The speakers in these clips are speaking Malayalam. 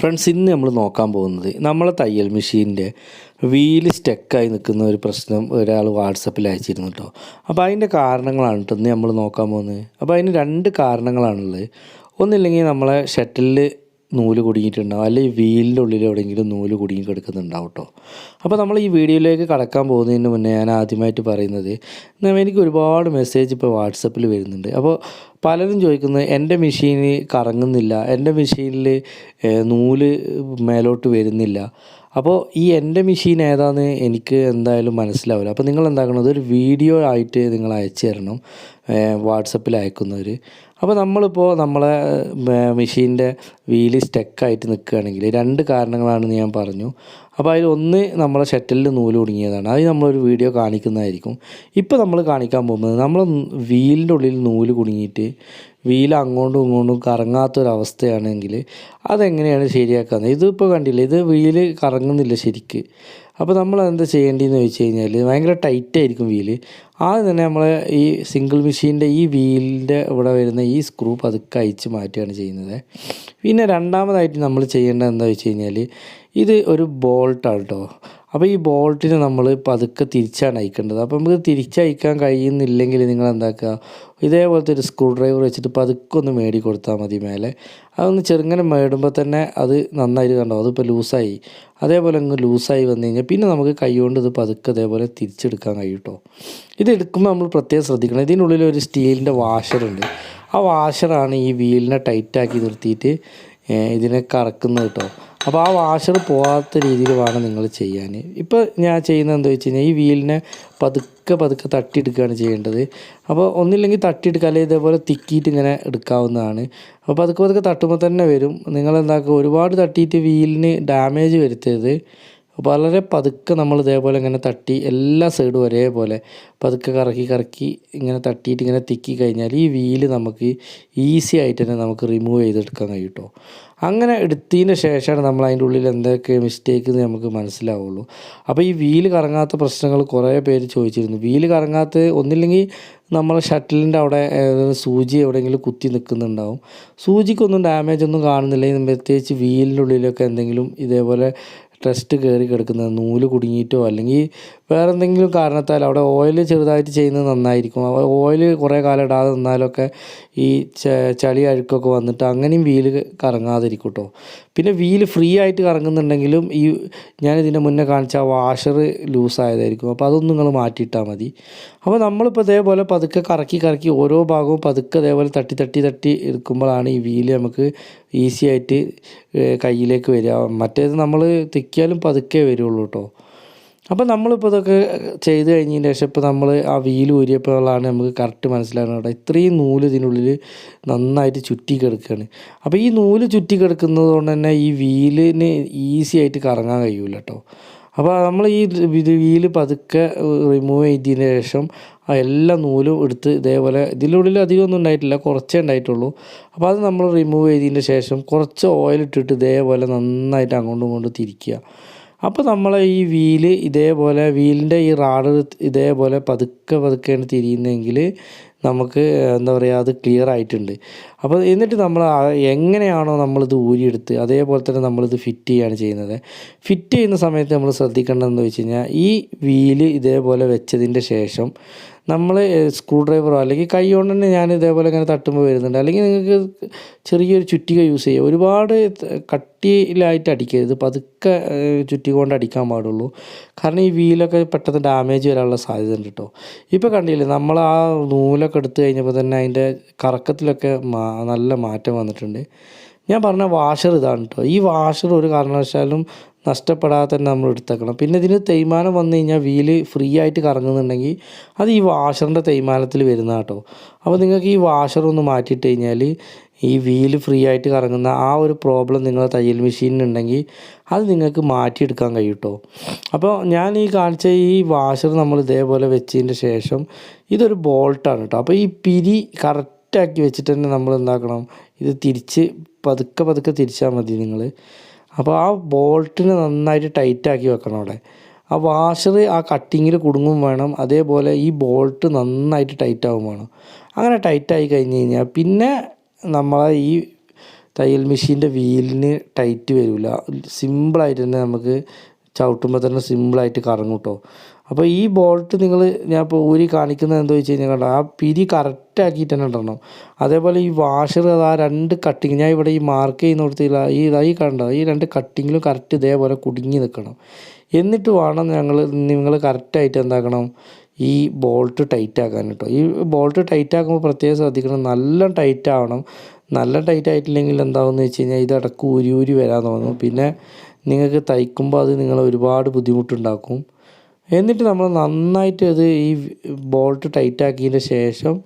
ഫ്രണ്ട്സ് ഇന്ന് നമ്മൾ നോക്കാൻ പോകുന്നത് നമ്മളെ തയ്യൽ മെഷീന്റെ വീൽ സ്റ്റക്കായി നിൽക്കുന്ന ഒരു പ്രശ്നം ഒരാൾ വാട്സപ്പിൽ അയച്ചിരുന്നു കേട്ടോ. അപ്പോൾ അതിന്റെ കാരണങ്ങളാണ് കേട്ടോ ഇന്ന് നമ്മൾ നോക്കാൻ പോകുന്നത്. അപ്പോൾ അതിന് രണ്ട് കാരണങ്ങളാണുള്ളത്. ഒന്നില്ലെങ്കിൽ നമ്മളെ ഷട്ടിലിൽ നൂൽ കുടുങ്ങിയിട്ടുണ്ടാവും. അല്ലെങ്കിൽ വീലിന്റെ ഉള്ളിൽ എവിടെയെങ്കിലും നൂൽ കുടുങ്ങി കിടക്കുന്നുണ്ടാവും കേട്ടോ. അപ്പോൾ നമ്മൾ ഈ വീഡിയോയിലേക്ക് കടക്കാൻ പോകുന്നതിന് മുന്നേ ഞാൻ ആദ്യമായിട്ട് പറയുന്നത് എനിക്ക് ഒരുപാട് മെസ്സേജ് ഇപ്പോൾ വാട്സപ്പിൽ വരുന്നുണ്ട്. അപ്പോൾ പലരും ചോദിക്കുന്നത് എന്റെ മെഷീന് കറങ്ങുന്നില്ല. എന്റെ മെഷീനിൽ നൂൽ മേലോട്ട് വരുന്നില്ല. അപ്പോൾ ഈ എന്റെ മെഷീൻ ഏതാണെന്ന് എനിക്ക് എന്തായാലും മനസ്സിലാവില്ല. അപ്പോൾ നിങ്ങൾ എന്താക്കണം ഒരു വീഡിയോ ആയിട്ട് നിങ്ങൾ അയച്ചു തരണം വാട്സപ്പിൽ അയക്കുന്നവർ അപ്പോൾ നമ്മളിപ്പോൾ നമ്മളെ മെഷീന്റെ വീൽ സ്റ്റക്കായിട്ട് നിൽക്കുകയാണെങ്കിൽ രണ്ട് കാരണങ്ങളാണെന്ന് ഞാൻ പറഞ്ഞു. അപ്പോൾ അതിൽ ഒന്ന് നമ്മളെ ഷട്ടിലിൽ നൂൽ കുടുങ്ങിയതാണ് അത് നമ്മളൊരു വീഡിയോ കാണിക്കുന്നതായിരിക്കും. ഇപ്പോൾ നമ്മൾ കാണിക്കാൻ പോകുന്നത് നമ്മൾ വീലിന്റെ ഉള്ളിൽ നൂൽ കുടുങ്ങിയിട്ട് വീൽ അങ്ങോട്ടും ഇങ്ങോട്ടും കറങ്ങാത്തൊരവസ്ഥയാണെങ്കിൽ അതെങ്ങനെയാണ് ശരിയാക്കുന്നത് ഇതിപ്പോൾ കണ്ടില്ല ഇത് വീൽ കറങ്ങുന്നില്ല ശരിക്ക്. അപ്പോൾ നമ്മൾ എന്താ ചെയ്യേണ്ടതെന്ന് വെച്ച് കഴിഞ്ഞാൽ ഭയങ്കര ടൈറ്റ് ആയിരിക്കും വീൽ. ആദ്യം തന്നെ നമ്മൾ ഈ സിംഗിൾ മെഷീന്റെ ഈ വീലിന്റെ ഇവിടെ വരുന്ന ഈ സ്ക്രൂ പതുക്കെ അയച്ച് മാറ്റുകയാണ് ചെയ്യുന്നത്. പിന്നെ രണ്ടാമതായിട്ട് നമ്മൾ ചെയ്യേണ്ടത് എന്താ വെച്ച് കഴിഞ്ഞാൽ ഇത് ഒരു ബോൾട്ടാണ് കേട്ടോ. അപ്പോൾ ഈ ബോൾട്ടിനെ നമ്മൾ പതുക്കെ തിരിച്ചാണ് അയക്കേണ്ടത്. അപ്പോൾ നമുക്ക് തിരിച്ചയക്കാൻ കഴിയുന്നില്ലെങ്കിൽ നിങ്ങൾ എന്താക്കുക? ഇതേപോലത്തെ ഒരു സ്ക്രൂ ഡ്രൈവർ വെച്ചിട്ട് പതുക്കെ ഒന്ന് മേടി കൊടുത്താൽ മതി മേലെ. അതൊന്ന് ചെറുങ്ങനെ മേടുമ്പോൾ തന്നെ അത് നന്നായിട്ട് കണ്ടോ? അതിപ്പോൾ ലൂസായി. അതേപോലെ അങ്ങ് ലൂസായി വന്നു കഴിഞ്ഞാൽ പിന്നെ നമുക്ക് കൈകൊണ്ട് ഇത് പതുക്കെ അതേപോലെ തിരിച്ചെടുക്കാൻ കഴിയും കേട്ടോ. ഇത് എടുക്കുമ്പോൾ നമ്മൾ പ്രത്യേകം ശ്രദ്ധിക്കണം. ഇതിനുള്ളിൽ ഒരു സ്റ്റീലിന്റെ വാഷറുണ്ട് ആ വാഷറാണ് ഈ വീലിനെ ടൈറ്റാക്കി നിർത്തിയിട്ട് ഇതിനെ കറക്കുന്നത് കേട്ടോ. അപ്പോൾ ആ വാഷർ പോകാത്ത രീതിയിൽ വേണം നിങ്ങൾ ചെയ്യാൻ. ഇപ്പോൾ ഞാൻ ചെയ്യുന്നത് എന്താ വെച്ച് കഴിഞ്ഞാൽ ഈ വീലിനെ പതുക്കെ പതുക്കെ തട്ടിയെടുക്കുകയാണ് ചെയ്യേണ്ടത്. അപ്പോൾ ഒന്നില്ലെങ്കിൽ തട്ടിയെടുക്കുക അല്ലെങ്കിൽ ഇതേപോലെ തിക്കിയിട്ട് ഇങ്ങനെ എടുക്കാവുന്നതാണ്. അപ്പോൾ പതുക്കെ പതുക്കെ തട്ടുമ്പോൾ തന്നെ വരും. നിങ്ങളെന്താക്കുക ഒരുപാട് തട്ടിയിട്ട് വീലിന് ഡാമേജ് വരുത്തരുത്. വളരെ പതുക്കെ നമ്മൾ ഇതേപോലെ ഇങ്ങനെ തട്ടി എല്ലാ സൈഡും ഒരേപോലെ പതുക്കെ കറക്കി കറക്കി ഇങ്ങനെ തട്ടിയിട്ട് ഇങ്ങനെ തിക്കി കഴിഞ്ഞാൽ ഈ വീൽ നമുക്ക് ഈസി ആയിട്ട് തന്നെ നമുക്ക് റിമൂവ് ചെയ്തെടുക്കാൻ കഴിയും കേട്ടോ അങ്ങനെ എടുത്തതിന് ശേഷമാണ് നമ്മൾ അതിന്റെ ഉള്ളിൽ എന്തൊക്കെ മിസ്റ്റേക്ക് എന്ന് നമുക്ക് മനസ്സിലാവുള്ളൂ. അപ്പോൾ ഈ വീൽ കറങ്ങാത്ത പ്രശ്നങ്ങൾ കുറേ പേര് ചോദിച്ചിരുന്നു. വീൽ കറങ്ങാത്ത ഒന്നില്ലെങ്കിൽ നമ്മൾ ഷട്ടിലിന്റെ അവിടെ സൂചി എവിടെയെങ്കിലും കുത്തി നിൽക്കുന്നുണ്ടാവും. സൂചിക്കൊന്നും ഡാമേജ് ഒന്നും കാണുന്നില്ലെങ്കിൽ പ്രത്യേകിച്ച് വീലിന്റെ ഉള്ളിലൊക്കെ എന്തെങ്കിലും ഇതേപോലെ ടെസ്റ്റ് കയറി കിടക്കുന്നത് നൂൽ കുടുങ്ങിയിട്ടോ അല്ലെങ്കിൽ വേറെ എന്തെങ്കിലും കാരണത്താൽ അവിടെ ഓയിൽ ചെറുതായിട്ട് ചെയ്യുന്നത് നന്നായിരിക്കും. ഓയിൽ കുറേ കാലം ഇടാതെ നിന്നാലൊക്കെ ഈ ചളി അഴുക്കൊക്കെ വന്നിട്ട് അങ്ങനെയും വീൽ കറങ്ങാതിരിക്കും കേട്ടോ പിന്നെ വീൽ ഫ്രീ ആയിട്ട് കറങ്ങുന്നുണ്ടെങ്കിലും ഈ ഞാനിതിന്റെ മുന്നേ കാണിച്ച വാഷർ ലൂസായതായിരിക്കും അപ്പോൾ അതൊന്നും നിങ്ങൾ മാറ്റിയിട്ടാൽ മതി. അപ്പോൾ നമ്മളിപ്പോൾ ഇതേപോലെ പതുക്കെ കറക്കി കറക്കി ഓരോ ഭാഗവും പതുക്കെ അതേപോലെ തട്ടി തട്ടി തട്ടി എടുക്കുമ്പോഴാണ് ഈ വീൽ നമുക്ക് ഈസി ആയിട്ട് കയ്യിലേക്ക് വരിക. മറ്റേത് നമ്മൾ തിക്കിയാലും പതുക്കെ വരുള്ളൂ കേട്ടോ അപ്പോൾ നമ്മളിപ്പോൾ ഇതൊക്കെ ചെയ്ത് കഴിഞ്ഞതിന് ശേഷം ഇപ്പോൾ നമ്മൾ ആ വീൽ ഊരിയപ്പോഴാണ് നമുക്ക് കറക്റ്റ് മനസ്സിലാകുന്നത് കേട്ടോ ഇത്രയും നൂൽ ഇതിനുള്ളിൽ നന്നായിട്ട് ചുറ്റി കിടക്കുകയാണ് അപ്പോൾ ഈ നൂൽ ചുറ്റി കിടക്കുന്നത് കൊണ്ട് തന്നെ ഈ വീലിന് ഈസി ആയിട്ട് കറങ്ങാൻ കഴിയൂല കേട്ടോ അപ്പോൾ നമ്മൾ ഈ ഇത് വീൽ പതുക്കെ റിമൂവ് ചെയ്തതിന് ശേഷം ആ എല്ലാ നൂലും എടുത്ത് ഇതേപോലെ ഇതിനുള്ളിൽ അധികമൊന്നും ഉണ്ടായിട്ടില്ല കുറച്ചേ ഉണ്ടായിട്ടുള്ളൂ. അപ്പോൾ അത് നമ്മൾ റിമൂവ് ചെയ്തതിന് ശേഷം കുറച്ച് ഓയിൽ ഇട്ടിട്ട് ഇതേപോലെ നന്നായിട്ട് അങ്ങോട്ടും ഇങ്ങോട്ടും തിരിക്കുക. അപ്പോൾ നമ്മൾ ഈ വീൽ ഇതേപോലെ വീലിന്റെ ഈ റാഡ് ഇതേപോലെ പതുക്കെ പതുക്കെയാണ് തിരിയുന്നതെങ്കിൽ നമുക്ക് എന്താ പറയുക അത് ക്ലിയർ ആയിട്ടുണ്ട്. അപ്പോൾ എന്നിട്ട് നമ്മൾ എങ്ങനെയാണോ നമ്മളിത് ഊരിയെടുത്ത് അതേപോലെ തന്നെ നമ്മളിത് ഫിറ്റ് ചെയ്യുകയാണ് ചെയ്യുന്നത്. ഫിറ്റ് ചെയ്യുന്ന സമയത്ത് നമ്മൾ ശ്രദ്ധിക്കേണ്ടതെന്ന് വെച്ച് കഴിഞ്ഞാൽ ഈ വീൽ ഇതേപോലെ വെച്ചതിന്റെ ശേഷം നമ്മൾ സ്ക്രൂ ഡ്രൈവറോ അല്ലെങ്കിൽ കൈ കൊണ്ട് തന്നെ ഞാൻ ഇതേപോലെ ഇങ്ങനെ തട്ടുമ്പോൾ വരുന്നുണ്ട്. അല്ലെങ്കിൽ നിങ്ങൾക്ക് ചെറിയൊരു ചുറ്റിക യൂസ് ചെയ്യുക ഒരുപാട് കട്ടിയിലായിട്ട് അടിക്കരുത്. പതുക്കെ ചുറ്റി കൊണ്ട് അടിക്കാൻ പാടുള്ളൂ. കാരണം ഈ വീലൊക്കെ പെട്ടെന്ന് ഡാമേജ് വരാനുള്ള സാധ്യത ഉണ്ട് കേട്ടോ ഇപ്പോൾ കണ്ടില്ലേ നമ്മൾ ആ നൂലൊക്കെ എടുത്തു കഴിഞ്ഞപ്പോൾ തന്നെ അതിന്റെ കറക്കത്തിലൊക്കെ നല്ല മാറ്റം വന്നിട്ടുണ്ട്. ഞാൻ പറഞ്ഞ വാഷർ ഇതാണ് കേട്ടോ ഈ വാഷർ ഒരു കാരണവശാലും നഷ്ടപ്പെടാതെ തന്നെ നമ്മൾ എടുത്തേക്കണം. പിന്നെ ഇതിന് തേയ്മാനം വന്നു കഴിഞ്ഞാൽ വീൽ ഫ്രീ ആയിട്ട് കറങ്ങുന്നുണ്ടെങ്കിൽ അത് ഈ വാഷറിന്റെ തേയ്മാനത്തിൽ വരുന്ന കേട്ടോ. അപ്പോൾ നിങ്ങൾക്ക് ഈ വാഷർ ഒന്ന് മാറ്റിയിട്ട് കഴിഞ്ഞാൽ ഈ വീൽ ഫ്രീ ആയിട്ട് കറങ്ങുന്ന ആ ഒരു പ്രോബ്ലം നിങ്ങളെ തയ്യൽ മെഷീനിനുണ്ടെങ്കിൽ അത് നിങ്ങൾക്ക് മാറ്റിയെടുക്കാൻ കഴിയും കേട്ടോ. അപ്പോൾ ഞാൻ ഈ കാണിച്ച ഈ വാഷർ നമ്മൾ ഇതേപോലെ വെച്ചതിന്റെ ശേഷം ഇതൊരു ബോൾട്ടാണ് കേട്ടോ. അപ്പോൾ ഈ പിരി കറക്റ്റാക്കി വെച്ചിട്ട് തന്നെ നമ്മൾ എന്താക്കണം? ഇത് തിരിച്ച് പതുക്കെ പതുക്കെ തിരിച്ചാൽ മതി നിങ്ങൾ. അപ്പോൾ ആ ബോൾട്ടിന് നന്നായിട്ട് ടൈറ്റാക്കി വെക്കണം അവിടെ. ആ വാഷർ ആ കട്ടിങ്ങിൽ കുടുങ്ങും വേണം. അതേപോലെ ഈ ബോൾട്ട് നന്നായിട്ട് ടൈറ്റ് ആവും വേണം. അങ്ങനെ ടൈറ്റായി കഴിഞ്ഞ് കഴിഞ്ഞാൽ പിന്നെ നമ്മളെ ഈ തയ്യൽ മെഷീന്റെ വീലിന് ടൈറ്റ് വരില്ല സിമ്പിളായിട്ട് തന്നെ നമുക്ക് ചവിട്ടുമ്പോൾ തന്നെ സിമ്പിളായിട്ട് കറങ്ങും കേട്ടോ അപ്പോൾ ഈ ബോൾട്ട് നിങ്ങൾ ഞാൻ ഇപ്പോൾ ഊരി കാണിക്കുന്നത് എന്താ വെച്ച് കഴിഞ്ഞാൽ കണ്ടോ ആ പിരി കറക്റ്റ് ആക്കിയിട്ട് തന്നെ ഇടണം. അതേപോലെ ഈ വാഷർ ആ രണ്ട് കട്ടിങ് ഞാൻ ഇവിടെ ഈ മാർക്ക് ചെയ്യുന്ന കൊടുത്തില്ല ഈ ഈ കണ്ടോ ഈ രണ്ട് കട്ടിങ്ങിലും കറക്റ്റ് ഇതേപോലെ കുടുങ്ങി നിൽക്കണം എന്നിട്ട് വേണം ഞങ്ങൾ നിങ്ങൾ കറക്റ്റായിട്ട് എന്താക്കണം ഈ ബോൾട്ട് ടൈറ്റ് ആക്കാൻ കേട്ടോ ഈ ബോൾട്ട് ടൈറ്റ് ആക്കുമ്പോൾ പ്രത്യേകം ശ്രദ്ധിക്കണം നല്ല ടൈറ്റ് ആവണം. നല്ല ടൈറ്റ് ആയിട്ടില്ലെങ്കിൽ എന്താവുമെന്ന് വെച്ച് കഴിഞ്ഞാൽ ഇത് ഇടയ്ക്ക് ഊരി ഊരി വരാൻ തോന്നും. പിന്നെ നിങ്ങൾക്ക് തയ്ക്കുമ്പോൾ അത് നിങ്ങളെ ഒരുപാട് ബുദ്ധിമുട്ടുണ്ടാക്കും. എന്നിട്ട് നമ്മൾ നന്നായിട്ട് അത് ഈ ബോൾട്ട് ടൈറ്റാക്കിയതിന്റെ ശേഷം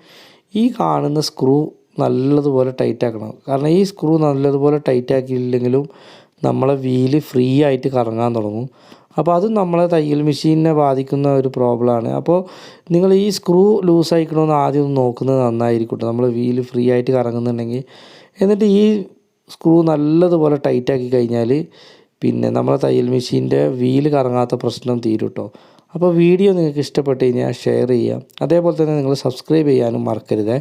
ഈ കാണുന്ന സ്ക്രൂ നല്ലതുപോലെ ടൈറ്റാക്കണം കാരണം ഈ സ്ക്രൂ നല്ലതുപോലെ ടൈറ്റാക്കിയില്ലെങ്കിലും നമ്മളെ വീൽ ഫ്രീ ആയിട്ട് കറങ്ങാൻ തുടങ്ങും. അപ്പോൾ അതും നമ്മളെ തയ്യൽ മെഷീനിനെ ബാധിക്കുന്ന ഒരു പ്രോബ്ലമാണ് അപ്പോൾ നിങ്ങൾ ഈ സ്ക്രൂ ലൂസായിക്കണമെന്ന് ആദ്യം ഒന്ന് നോക്കുന്നത് നന്നായിരിക്കും നമ്മൾ വീൽ ഫ്രീ ആയിട്ട് കറങ്ങുന്നുണ്ടെങ്കിൽ. എന്നിട്ട് ഈ സ്ക്രൂ നല്ലതുപോലെ ടൈറ്റാക്കി കഴിഞ്ഞാൽ പിന്നെ നമ്മളെ തയ്യൽ മെഷീന്റെ വീൽ കറങ്ങാത്ത പ്രശ്നം തീരും കേട്ടോ അപ്പോൾ വീഡിയോ നിങ്ങൾക്ക് ഇഷ്ടപ്പെട്ട് കഴിഞ്ഞാൽ ഷെയർ ചെയ്യുക. അതേപോലെ തന്നെ നിങ്ങൾ സബ്സ്ക്രൈബ് ചെയ്യാനും മറക്കരുതേ.